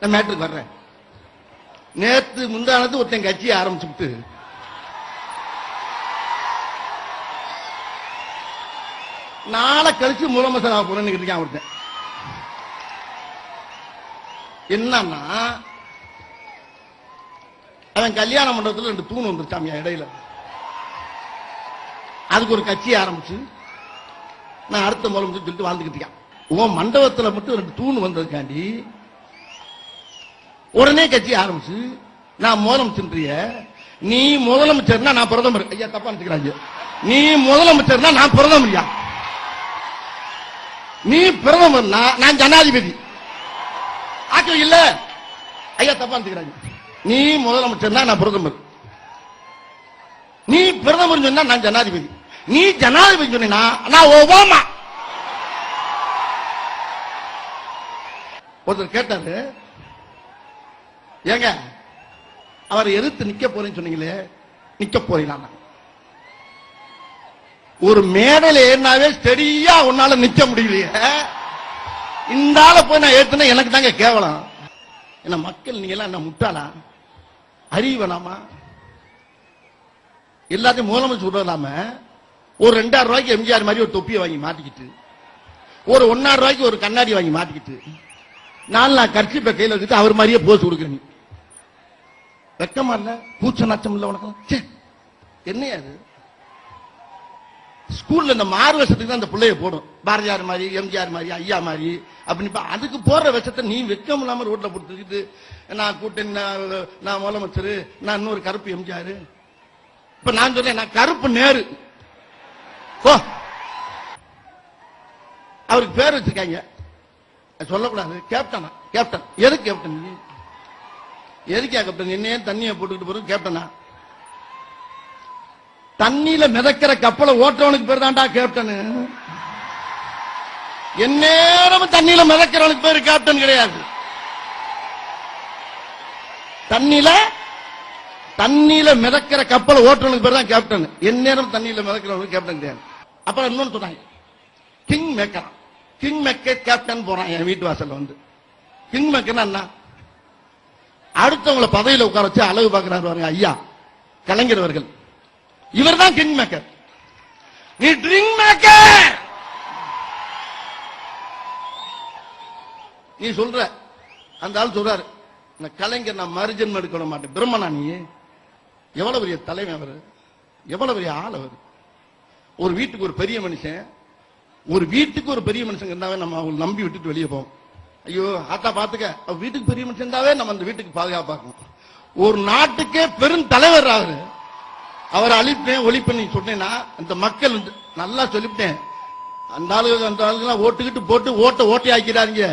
நான் மேட்ருக்கு வர்றேன். நேத்து முந்தானது ஒருத்தன் கட்சியை ஆரம்பிச்சுட்டு நாளை கழிச்சு முதலமைச்சர் ஆக போறேன்னு இருக்கான் ஒருத்தன். என்னன்னா அவன் கல்யாண மண்டபத்துல ரெண்டு தூண் வந்துருச்சாமியா இடையில. அதுக்கு ஒரு கட்சி ஆரம்பிச்சு நான் அடுத்த முதலமைச்சர் சொல்லிட்டு வாழ்ந்துக்கிட்டு உன் மண்டபத்துல மட்டும் ரெண்டு தூண் வந்ததுக்காண்டி உடனே கட்சி ஆரம்பிச்சு நான் முதலமைச்சர் நீ முதலமைச்சர்னா நான் பிரதமர். ஐயா தப்பா நினைச்சுக்கிறாங்க. நீ முதலமைச்சர்னா நான் பிரதமர்யா நீ பிரதமர்னா நான் ஜனாதிபதி. ஆக்கம் இல்ல. ஐயா தப்பா நினைச்சுக்கிறாங்க. நீ முதலமைச்சர்னா நான் பிரதமர். நீ பிரதமர் சொன்னா நான் ஜனாதிபதி. நீ ஜனாதிபதி சொன்னா நான் ஒபாமா. ஒருத்தர் கேட்டாரு ஏங்க அவரை எதிர்த்து நிக்க போறேன்னு சொன்னீங்களே நிக்க போறீங்களா ஒரு மேடையில ஏறினாவே ஸ்டெடியா உன்னால நிக்க முடியலையே. இந்த ஆளை போய் நான் ஏத்துனா எனக்கு தாங்க கேவலம். என்ன மக்கள் நீங்க எல்லாம் என்ன முட்டாளா? அறிவு எல்லாத்தையும் முதலமைச்சர் விடலாம ஒரு ரெண்டாயிரம் ரூபாய்க்கு எம்ஜிஆர் மாதிரி ஒரு தொப்பியை வாங்கி மாட்டிக்கிட்டு ஒரு ஒன்னாயிரம் ரூபாய்க்கு ஒரு கண்ணாடி வாங்கி மாட்டிக்கிட்டு நாலு நான் கர்ச்சிப்பை கையில் வச்சுட்டு அவர் மாதிரியே போஸ் கொடுக்குற வெக்கமா இல்ல? பூச்ச நாச்சம் இல்ல உனக்கு? என்னையா அது ஸ்கூல்ல இந்த மாறு வருஷத்துக்கு தான் அந்த பிள்ளைய போடும். பாரதியார் மாதிரி எம்ஜிஆர் மாதிரி ஐயா மாதிரி. அப்படின்னு அதுக்கு போடுற விஷத்தை நீ வெக்கம் இல்லாம ரோட்ல கொடுத்துக்கிட்டு நான் கூட்டணி நான் நான் முதலமைச்சர் நான் இன்னொரு கருப்பு எம்ஜிஆர். இப்ப நான் சொல்றேன் நான் கருப்பு நேரு. போ. அவருக்கு பேர் வச்சிருக்காங்க. சொல்லக்கூடாது. கேப்டனா? கேப்டன். எதுக்கு கேப்டன் நீ? எதுக்கா கேப்டன் என்னையே தண்ணியை போட்டுக்கிட்டு போறது கேப்டனா? தண்ணியில மிதக்கிற கப்பலை ஓட்டுறவனுக்கு பேர் தான்டா கேப்டன். எந்நேரமும் தண்ணியில மிதக்கிறவனுக்கு பேர் கேப்டன் கிடையாது. தண்ணியில தண்ணியில மிதக்கிற கப்பலை ஓட்டுறவனுக்கு பேர் தான் கேப்டன். எந்நேரம் தண்ணியில மிதக்கிறவனுக்கு கேப்டன் கிடையாது. அப்புறம் இன்னொன்னு சொன்னாங்க king maker king maker captain போறான் என் வீட்டு வாசல்ல வந்து. கிங் மேக்கர்னா என்ன? அடுத்தவங்களை பதவியில உட்கார வச்சு அழகு பார்க்கிறாரு பாருங்க ஐயா கலைஞர் அவர்கள் இவர் தான் கிங் மேக்கர் நீ ட்ரிங்க் மேக்கர் நீ சொல்ற அந்த ஆள் சொல்றாரு இந்த கலைஞர் நான் மறுஜன்மம் எடுக்க மாட்டேன். பிரம்மனா நீ? எவ்வளவு பெரிய தலைமை அவர்? எவ்வளவு பெரிய ஆள் அவர்? ஒரு வீட்டுக்கு ஒரு பெரிய மனுஷன் ஒரு வீட்டுக்கு ஒரு பெரிய மனுஷன் இருந்தாவே நம்ம அவங்க நம்பி விட்டுட்டு வெளியே போவோம். ஐயோ ஆத்தா பாத்துக்க. வீட்டுக்கு பெரிய மனுஷன் இருந்தாவே நம்ம அந்த வீட்டுக்கு பாதுகாப்பாக்கணும். ஒரு நாட்டுக்கே பெரும் தலைவர் ஆகுது அவரை அழிப்பேன் ஒழிப்பேன் நீ சொன்னேன்னா அந்த மக்கள் வந்து நல்லா சொல்லிவிட்டேன். அந்த ஆளுக்கு அந்த ஆளுங்க ஓட்டுக்கிட்டு போட்டு ஓட்ட ஓட்டை ஆக்கிறாருங்க